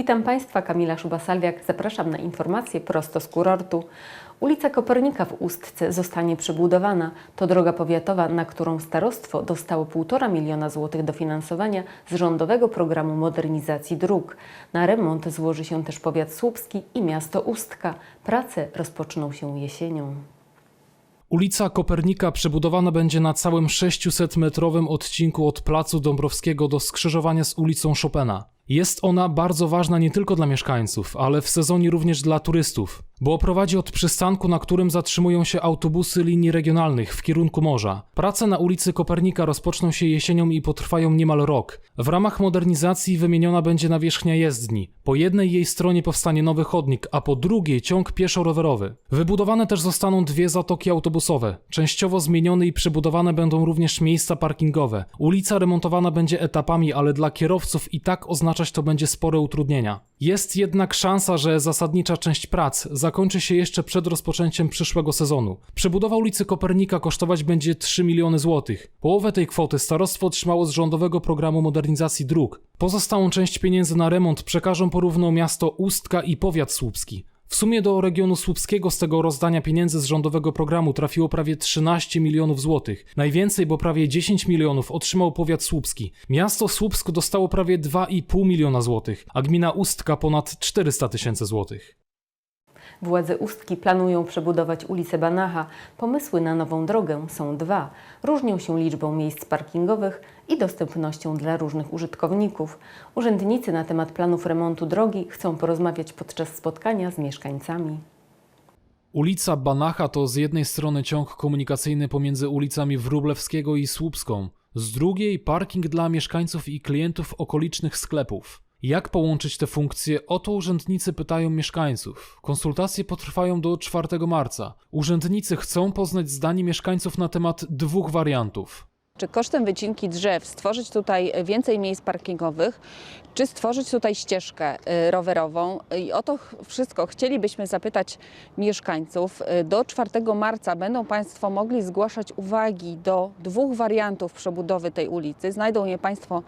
Witam Państwa, Kamila Szuba-Salwiak. Zapraszam na informacje prosto z kurortu. Ulica Kopernika w Ustce zostanie przebudowana. To droga powiatowa, na którą starostwo dostało 1,5 miliona złotych dofinansowania z rządowego programu modernizacji dróg. Na remont złoży się też powiat słupski i miasto Ustka. Prace rozpoczną się jesienią. Ulica Kopernika przebudowana będzie na całym 600-metrowym odcinku od Placu Dąbrowskiego do skrzyżowania z ulicą Chopina. Jest ona bardzo ważna nie tylko dla mieszkańców, ale w sezonie również dla turystów, bo prowadzi od przystanku, na którym zatrzymują się autobusy linii regionalnych w kierunku morza. Prace na ulicy Kopernika rozpoczną się jesienią i potrwają niemal rok. W ramach modernizacji wymieniona będzie nawierzchnia jezdni. Po jednej jej stronie powstanie nowy chodnik, a po drugiej ciąg pieszo-rowerowy. Wybudowane też zostaną dwie zatoki autobusowe. Częściowo zmienione i przebudowane będą również miejsca parkingowe. Ulica remontowana będzie etapami, ale dla kierowców i tak to będzie spore utrudnienia. Jest jednak szansa, że zasadnicza część prac zakończy się jeszcze przed rozpoczęciem przyszłego sezonu. Przebudowa ulicy Kopernika kosztować będzie 3 miliony złotych. Połowę tej kwoty starostwo otrzymało z rządowego programu modernizacji dróg. Pozostałą część pieniędzy na remont przekażą porówno miasto Ustka i powiat słupski. W sumie do regionu słupskiego z tego rozdania pieniędzy z rządowego programu trafiło prawie 13 milionów złotych. Najwięcej, bo prawie 10 milionów otrzymał powiat słupski. Miasto Słupsk dostało prawie 2,5 miliona złotych, a gmina Ustka ponad 400 tysięcy złotych. Władze Ustki planują przebudować ulicę Banacha. Pomysły na nową drogę są dwa. Różnią się liczbą miejsc parkingowych i dostępnością dla różnych użytkowników. Urzędnicy na temat planów remontu drogi chcą porozmawiać podczas spotkania z mieszkańcami. Ulica Banacha to z jednej strony ciąg komunikacyjny pomiędzy ulicami Wróblewskiego i Słupską, z drugiej parking dla mieszkańców i klientów okolicznych sklepów. Jak połączyć te funkcje? O to urzędnicy pytają mieszkańców. Konsultacje potrwają do 4 marca. Urzędnicy chcą poznać zdanie mieszkańców na temat dwóch wariantów. Czy kosztem wycinki drzew stworzyć tutaj więcej miejsc parkingowych, czy stworzyć tutaj ścieżkę y, rowerową? I o to wszystko chcielibyśmy zapytać mieszkańców. Y, Do 4 marca będą Państwo mogli zgłaszać uwagi do dwóch wariantów przebudowy tej ulicy. Znajdą je Państwo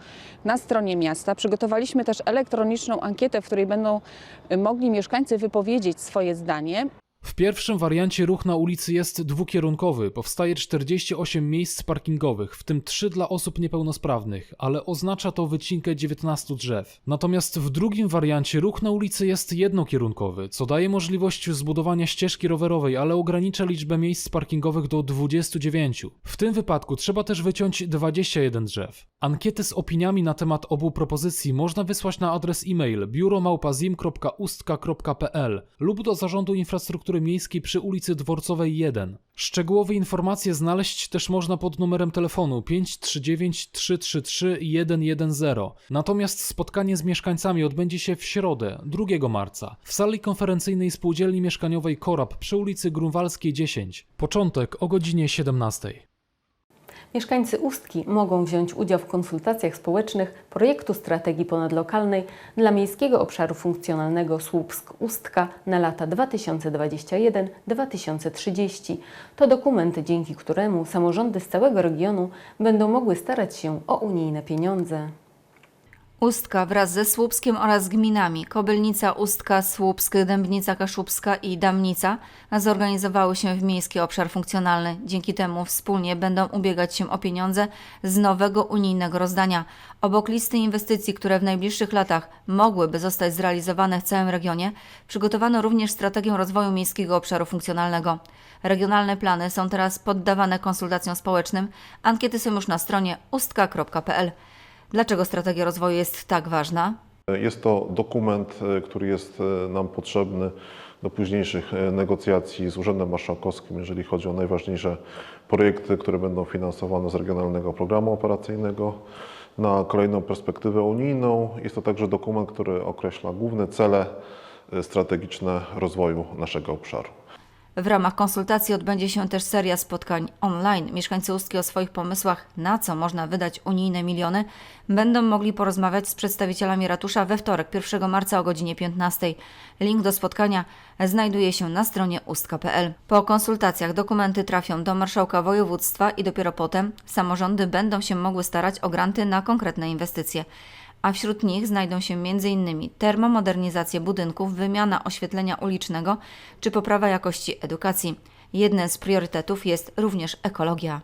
na stronie miasta. Przygotowaliśmy też elektroniczną ankietę, w której będą y, mogli mieszkańcy wypowiedzieć swoje zdanie. W pierwszym wariancie ruch na ulicy jest dwukierunkowy. Powstaje 48 miejsc parkingowych, w tym 3 dla osób niepełnosprawnych, ale oznacza to wycinkę 19 drzew. Natomiast w drugim wariancie ruch na ulicy jest jednokierunkowy, co daje możliwość zbudowania ścieżki rowerowej, ale ogranicza liczbę miejsc parkingowych do 29. W tym wypadku trzeba też wyciąć 21 drzew. Ankiety z opiniami na temat obu propozycji można wysłać na adres e-mail biuromałpazim.ustka.pl lub do Zarządu Infrastruktury Miejskiej przy ulicy Dworcowej 1. Szczegółowe informacje znaleźć też można pod numerem telefonu 539 333 110. Natomiast spotkanie z mieszkańcami odbędzie się w środę, 2 marca, w sali konferencyjnej Spółdzielni Mieszkaniowej Korab przy ulicy Grunwaldzkiej 10. Początek o godzinie 17. Mieszkańcy Ustki mogą wziąć udział w konsultacjach społecznych projektu strategii ponadlokalnej dla Miejskiego Obszaru Funkcjonalnego Słupsk-Ustka na lata 2021-2030. To dokument, dzięki któremu samorządy z całego regionu będą mogły starać się o unijne pieniądze. Ustka wraz ze Słupskiem oraz gminami Kobylnica, Ustka, Słupsk, Dębnica Kaszubska i Damnica zorganizowały się w Miejski Obszar Funkcjonalny. Dzięki temu wspólnie będą ubiegać się o pieniądze z nowego unijnego rozdania. Obok listy inwestycji, które w najbliższych latach mogłyby zostać zrealizowane w całym regionie, przygotowano również strategię rozwoju Miejskiego Obszaru Funkcjonalnego. Regionalne plany są teraz poddawane konsultacjom społecznym. Ankiety są już na stronie ustka.pl. Dlaczego strategia rozwoju jest tak ważna? Jest to dokument, e, który jest e, nam potrzebny do późniejszych e, negocjacji z Urzędem Marszałkowskim, jeżeli chodzi o najważniejsze projekty, które będą finansowane z Regionalnego Programu Operacyjnego na kolejną perspektywę unijną. Jest to także dokument, który określa główne cele strategiczne rozwoju naszego obszaru. W ramach konsultacji odbędzie się też seria spotkań online. Mieszkańcy Ustki o swoich pomysłach, na co można wydać unijne miliony, będą mogli porozmawiać z przedstawicielami ratusza we wtorek, 1 marca o godzinie 15. Link do spotkania znajduje się na stronie ustka.pl. Po konsultacjach dokumenty trafią do marszałka województwa i dopiero potem samorządy będą się mogły starać o granty na konkretne inwestycje. A wśród nich znajdą się m.in. termomodernizacja budynków, wymiana oświetlenia ulicznego czy poprawa jakości edukacji. Jednym z priorytetów jest również ekologia.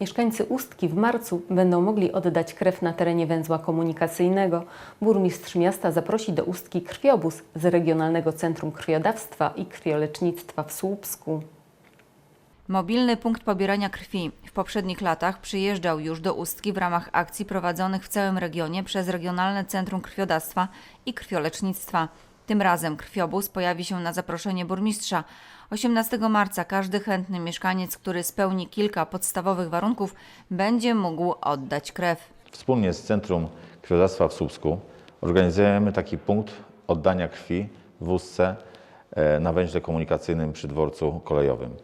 Mieszkańcy Ustki w marcu będą mogli oddać krew na terenie węzła komunikacyjnego. Burmistrz miasta zaprosi do Ustki krwiobóz z Regionalnego Centrum Krwiodawstwa i Krwiolecznictwa w Słupsku. Mobilny punkt pobierania krwi w poprzednich latach przyjeżdżał już do Ustki w ramach akcji prowadzonych w całym regionie przez Regionalne Centrum Krwiodawstwa i Krwiolecznictwa. Tym razem krwiobóz pojawi się na zaproszenie burmistrza. 18 marca każdy chętny mieszkaniec, który spełni kilka podstawowych warunków, będzie mógł oddać krew. Wspólnie z Centrum Krwiodawstwa w Słupsku organizujemy taki punkt oddania krwi w Ustce e, na węźle komunikacyjnym przy dworcu kolejowym.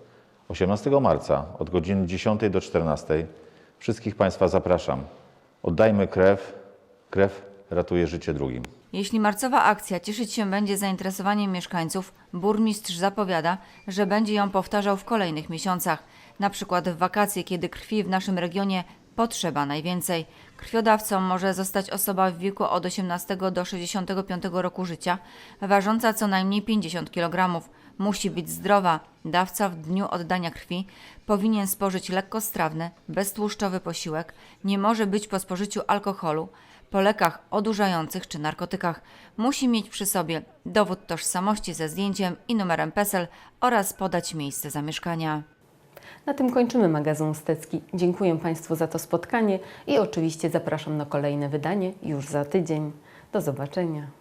18 marca od godziny 10 do 14 wszystkich Państwa zapraszam. Oddajmy krew. Krew ratuje życie drugim. Jeśli marcowa akcja cieszyć się będzie zainteresowaniem mieszkańców, burmistrz zapowiada, że będzie ją powtarzał w kolejnych miesiącach, na przykład w wakacje, kiedy krwi w naszym regionie potrzeba najwięcej. Krwiodawcą może zostać osoba w wieku od 18 do 65 roku życia, ważąca co najmniej 50 kg. Musi być zdrowa. Dawca w dniu oddania krwi powinien spożyć lekkostrawny, beztłuszczowy posiłek, nie może być po spożyciu alkoholu, po lekach odurzających czy narkotykach. Musi mieć przy sobie dowód tożsamości ze zdjęciem i numerem PESEL oraz podać miejsce zamieszkania. Na tym kończymy magazyn Stecki. Dziękuję Państwu za to spotkanie i oczywiście zapraszam na kolejne wydanie już za tydzień. Do zobaczenia.